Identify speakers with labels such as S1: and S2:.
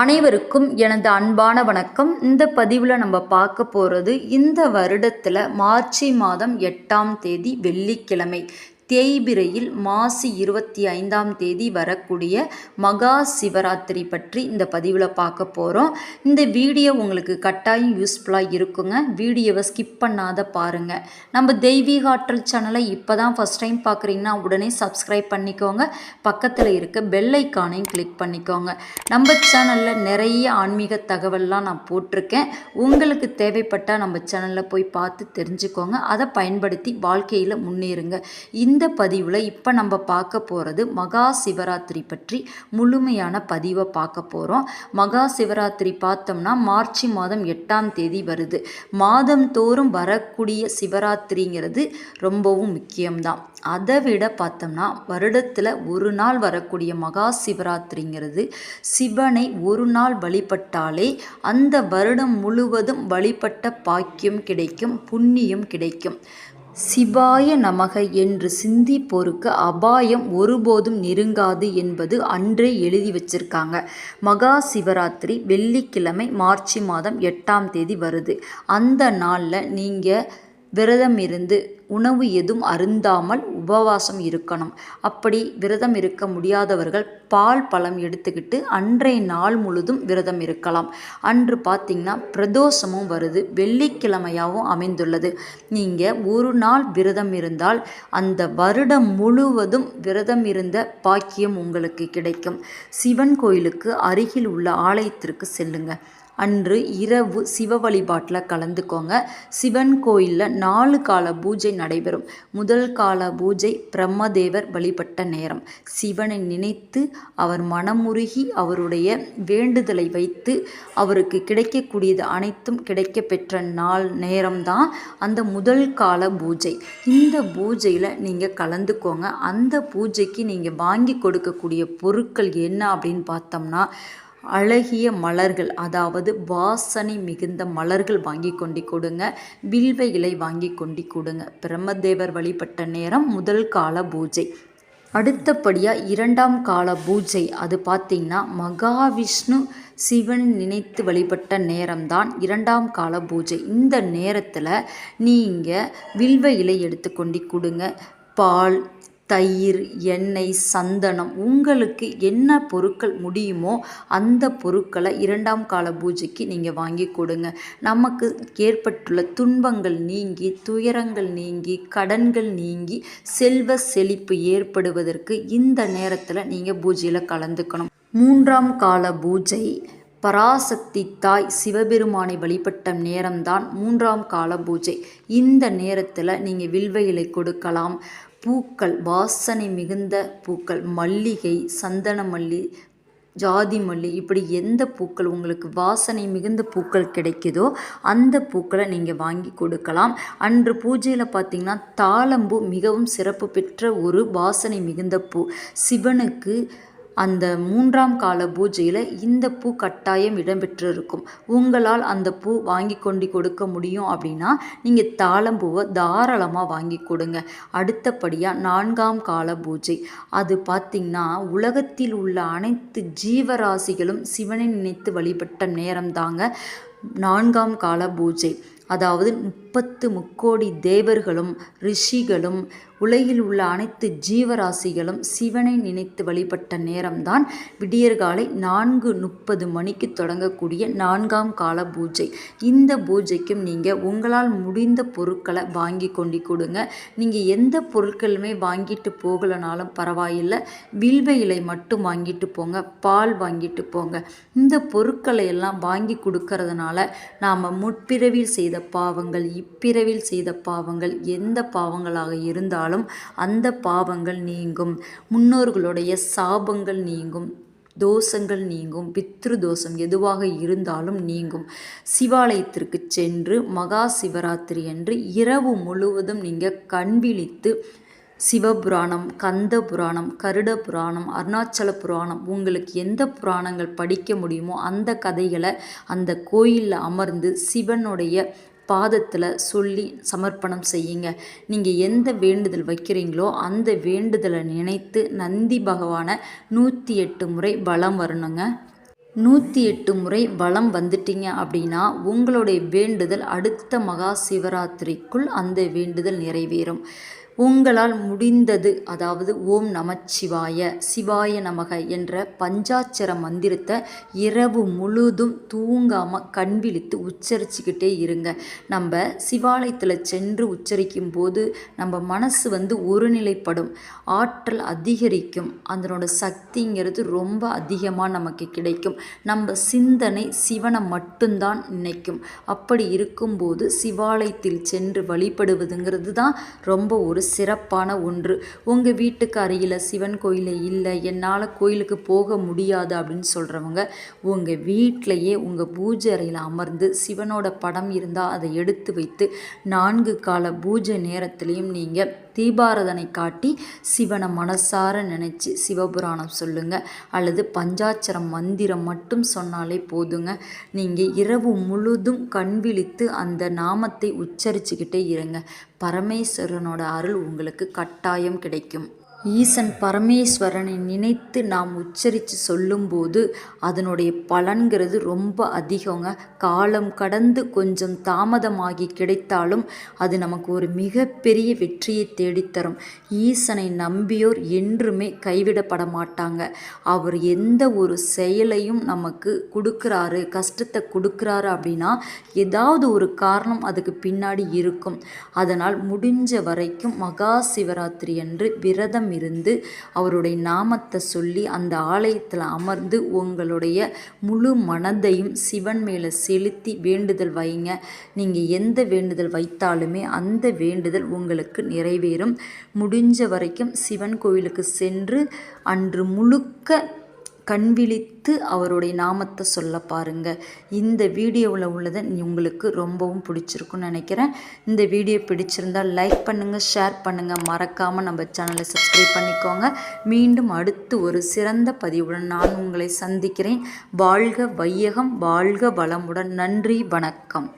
S1: அனைவருக்கும் எனது அன்பான வணக்கம். இந்த பதிவில் நம்ம பார்க்க போகிறது இந்த வருடத்தில் மார்ச் மாதம் எட்டாம் தேதி வெள்ளிக்கிழமை. தேய்பிரையில் மாசி இருபத்தி ஐந்தாம் தேதி வரக்கூடிய மகா சிவராத்திரி பற்றி இந்த பதிவில் பார்க்க போகிறோம் இந்த வீடியோ உங்களுக்கு கட்டாயம் யூஸ்ஃபுல்லாக இருக்குங்க. வீடியோவை ஸ்கிப் பண்ணாத பாருங்கள் நம்ம தெய்வீக ஆற்றல் சேனலை இப்போ தான் ஃபஸ்ட் டைம் பார்க்குறீங்கன்னா உடனே சப்ஸ்கிரைப் பண்ணிக்கோங்க. பக்கத்தில் இருக்க பெல்லைக்கானையும் கிளிக் பண்ணிக்கோங்க. நம்ம சேனலில் நிறைய ஆன்மீக தகவல்லாம் நான் போட்டிருக்கேன். உங்களுக்கு தேவைப்பட்டால் நம்ம சேனலில் போய் பார்த்து தெரிஞ்சுக்கோங்க. அதை பயன்படுத்தி வாழ்க்கையில் முன்னேறுங்க. இந்த இந்த பதிவில் இப்போ நம்ம பார்க்க போகிறது மகா சிவராத்திரி பற்றி முழுமையான பதிவை பார்க்க போகிறோம் மகா சிவராத்திரி பார்த்தோம்னா மார்ச் மாதம் எட்டாம் தேதி வருது. மாதம் தோறும் வரக்கூடிய சிவராத்திரிங்கிறது ரொம்பவும் முக்கியம்தான். அதை விட பார்த்தோம்னா வருடத்தில் ஒரு நாள் வரக்கூடிய மகா சிவராத்திரிங்கிறது சிவனை ஒரு நாள் வழிபட்டாலே அந்த வருடம் முழுவதும் வழிபட்ட பாக்கியம் கிடைக்கும் புண்ணியம் கிடைக்கும். சிவாய நமக என்று சிந்திப்போருக்கு அபாயம் ஒருபோதும் நெருங்காது என்பது அன்றே எழுதி வச்சிருக்காங்க. மகா சிவராத்திரி வெள்ளிக்கிழமை மார்ச் மாதம் எட்டாம் தேதி வருது. அந்த நாளில் நீங்கள் விரதம் இருந்து உணவு எதுவும் அருந்தாமல் உபவாசம் இருக்கணும். அப்படி விரதம் இருக்க முடியாதவர்கள் பால் பழம் எடுத்துக்கிட்டு அன்றைய நாள் முழுதும் விரதம் இருக்கலாம். அன்று பார்த்திங்கன்னா பிரதோஷமும் வருது. வெள்ளிக்கிழமையாகவும் அமைந்துள்ளது. நீங்கள் ஒரு நாள் விரதம் இருந்தால் அந்த வருடம் முழுவதும் விரதம் இருந்த பாக்கியம் உங்களுக்கு கிடைக்கும். சிவன் கோயிலுக்கு அருகில் உள்ள ஆலயத்திற்கு செல்லுங்கள் அன்று இரவு சிவ வழிபாட்டில் கலந்துக்கோங்க. சிவன் கோயிலில் நாலு கால பூஜை நடைபெறும். முதல் கால பூஜை பிரம்மதேவர் வழிபட்ட நேரம். சிவனை நினைத்து அவர் மனமுருகி அவருடைய வேண்டுதலை வைத்து அவருக்கு கிடைக்கக்கூடியது அனைத்தும் கிடைக்க பெற்ற நாள் நேரம்தான் அந்த முதல் கால பூஜை. இந்த பூஜையில் நீங்கள் கலந்துக்கோங்க. அந்த பூஜைக்கு நீங்கள் வாங்கி கொடுக்கக்கூடிய பொருட்கள் என்ன அப்படின்னு பார்த்தோம்னா அழகிய மலர்கள் அதாவது வாசனை மிகுந்த மலர்கள் வாங்கி கொண்டு கொடுங்க. வில்வ இலை வாங்கி கொண்டு கொடுங்க. பிரம்மதேவர் வழிபட்ட நேரம் முதல் கால பூஜை. அடுத்தபடியாக இரண்டாம் கால பூஜை. அது பார்த்திங்கன்னா மகாவிஷ்ணு சிவன் நினைத்து வழிபட்ட நேரம்தான் இரண்டாம் கால பூஜை. இந்த நேரத்தில் நீங்கள் வில்வ இலை எடுத்துக்கொண்டு கொடுங்க. பால் தயிர் எண்ணெய் சந்தனம் உங்களுக்கு என்ன பொருட்கள் முடியுமோ அந்த பொருட்களை இரண்டாம் கால பூஜைக்கு நீங்கள் வாங்கி கொடுங்க. நமக்கு ஏற்பட்டுள்ள துன்பங்கள் நீங்கி துயரங்கள் நீங்கி கடன்கள் நீங்கி செல்வ செழிப்பு ஏற்படுவதற்கு இந்த நேரத்தில் நீங்கள் பூஜையில் கலந்துக்கணும். மூன்றாம் கால பூஜை பராசக்தி தாய் சிவபெருமானை வழிபட்ட நேரம்தான் மூன்றாம் கால பூஜை. இந்த நேரத்தில் நீங்கள் வில்வ இலை கொடுக்கலாம் பூக்கள் வாசனை மிகுந்த பூக்கள் மல்லிகை சந்தன மல்லி ஜாதி மல்லி இப்படி எந்த பூக்கள் உங்களுக்கு வாசனை மிகுந்த பூக்கள் கிடைக்குதோ அந்த பூக்களை நீங்கள் வாங்கி கொடுக்கலாம். அன்று பூஜையில் பார்த்திங்கன்னா தாளம்பூ மிகவும் சிறப்பு பெற்ற ஒரு வாசனை மிகுந்த பூ. சிவனுக்கு அந்த மூன்றாம் கால பூஜையில் இந்த பூ கட்டாயம் இடம்பெற்றிருக்கும். உங்களால் அந்த பூ வாங்கி கொண்டு கொடுக்க முடியும் அப்படின்னா நீங்கள் தாளம்பூவை தாராளமாக வாங்கி கொடுங்க. அடுத்தபடியாக நான்காம் கால பூஜை. அது பார்த்திங்கன்னா உலகத்தில் உள்ள அனைத்து ஜீவராசிகளும் சிவனை நினைத்து வழிபட்ட நேரம் தாங்க நான்காம் கால பூஜை. அதாவது முப்பத்து முக்கோடி தேவர்களும் ரிஷிகளும் உலகில் உள்ள அனைத்து ஜீவராசிகளும் சிவனை நினைத்து வழிபட்ட நேரம்தான் விடியற்காலை நான்கு முப்பது மணிக்கு தொடங்கக்கூடிய நான்காம் கால பூஜை. இந்த பூஜைக்கும் நீங்கள் உங்களால் முடிந்த பொருட்களை வாங்கி கொண்டு கொடுங்க. நீங்கள் எந்த பொருட்களுமே வாங்கிட்டு போகலனாலும் பரவாயில்லை. வில்வ இலை மட்டும் வாங்கிட்டு போங்க பால் வாங்கிட்டு போங்க. இந்த பொருட்களை எல்லாம் வாங்கி கொடுக்கறதுனால நாம் முற்பிறவில் செய்த பாவங்கள் இப்பிறவில் செய்த பாவங்கள் எந்த பாவங்களாக இருந்தாலும் இருந்தாலும் அந்த பாவங்கள் நீங்கும். முன்னோர்களுடைய சாபங்கள் நீங்கும். தோஷங்கள் நீங்கும். பித்ரு தோஷம் எதுவாக இருந்தாலும் நீங்கும். சிவாலயத்திற்கு சென்று மகா சிவராத்திரி அன்று இரவு முழுவதும் நீங்கள் கண் விழித்து சிவபுராணம் கந்த புராணம் கருட புராணம் அருணாச்சல புராணம் உங்களுக்கு எந்த புராணங்கள் படிக்க முடியுமோ அந்த கதைகளை அந்த கோயிலில் அமர்ந்து சிவனுடைய பாதத்தில் சொல்லி சமர்ப்பணம் செய்யுங்க. நீங்கள் எந்த வேண்டுதல் வைக்கிறீங்களோ அந்த வேண்டுதலை நினைத்து நந்தி பகவானை நூற்றி எட்டு முறை பலம் வரணுங்க. நூற்றி எட்டு முறை வளம் வந்துட்டீங்க அப்படின்னா உங்களுடைய வேண்டுதல் அடுத்த மகா சிவராத்திரிக்குள் அந்த வேண்டுதல் நிறைவேறும். உங்களால் முடிந்தது அதாவது ஓம் நமச்சிவாய சிவாய நமக என்ற பஞ்சாட்சர மந்திரத்தை இரவு முழுதும் தூங்காமல் கண் விழித்து உச்சரிச்சுக்கிட்டே இருங்க. நம்ம சிவாலயத்தில் சென்று உச்சரிக்கும் போது நம்ம மனசு வந்து ஒருநிலைப்படும் ஆற்றல் அதிகரிக்கும் அதனோட சக்திங்கிறது ரொம்ப அதிகமாக நமக்கு கிடைக்கும். நம்ம சிந்தனை சிவனை மட்டும்தான் நினைக்கும். அப்படி இருக்கும்போது சிவாலயத்தில் சென்று வழிபடுவதுங்கிறது தான் ரொம்ப ஒரு சிறப்பான ஒன்று. உங்கள் வீட்டுக்கு அருகில் சிவன் கோயில் இல்லை என்னால் கோயிலுக்கு போக முடியாது அப்படின்னு சொல்கிறவங்க உங்கள் வீட்டிலையே உங்கள் பூஜை அறையில் அமர்ந்து சிவனோட படம் இருந்தால் அதை எடுத்து வைத்து நான்கு கால பூஜை நேரத்துலேயும் நீங்கள் தீபாரதனை காட்டி சிவனை மனசார நினச்சி சிவபுராணம் சொல்லுங்கள் அல்லது பஞ்சாட்சரம் மந்திரம் மட்டும் சொன்னாலே போதுங்க. நீங்கள் இரவு முழுதும் கண் விழித்து அந்த நாமத்தை உச்சரிச்சுக்கிட்டே இருங்க. பரமேஸ்வரனோட அருள் உங்களுக்கு கட்டாயம் கிடைக்கும். ஈசன் பரமேஸ்வரனை நினைத்து நாம் உச்சரித்து சொல்லும்போது அதனுடைய பலன்கிறது ரொம்ப அதிகங்க. காலம் கடந்து கொஞ்சம் தாமதமாகி கிடைத்தாலும் அது நமக்கு ஒரு மிகப்பெரிய வெற்றியை தேடித்தரும். ஈசனை நம்பியோர் என்றுமே கைவிடப்பட மாட்டாங்க. அவர் எந்த ஒரு செயலையும் நமக்கு கொடுக்குறாரு கஷ்டத்தை கொடுக்குறாரு அப்படின்னா ஏதாவது ஒரு காரணம் அதுக்கு பின்னாடி இருக்கும். அதனால் முடிஞ்ச வரைக்கும் மகா சிவராத்திரி அன்று விரதம் இருந்து அவருடைய நாமத்தை சொல்லி அந்த ஆலயத்தில் அமர்ந்து உங்களுடைய முழு மனதையும் சிவன் மேலே செலுத்தி வேண்டுதல் வைங்க. நீங்கள் எந்த வேண்டுதல் வைத்தாலுமே அந்த வேண்டுதல் உங்களுக்கு நிறைவேறும். முடிஞ்ச வரைக்கும் சிவன் கோவிலுக்கு சென்று அன்று முழுக்க கண் விழித்து அவருடைய நாமத்தை சொல்ல பாருங்கள் இந்த வீடியோவில் உள்ளதை உங்களுக்கு ரொம்பவும் பிடிச்சிருக்குன்னு நினைக்கிறேன். இந்த வீடியோ பிடிச்சிருந்தால் லைக் பண்ணுங்கள் ஷேர் பண்ணுங்கள் மறக்காமல் நம்ம சேனலை சப்ஸ்கிரைப் பண்ணிக்கோங்க. மீண்டும் அடுத்து ஒரு சிறந்த பதிவுடன் நான் உங்களை சந்திக்கிறேன். வாழ்க வையகம் வாழ்க வளமுடன். நன்றி வணக்கம்.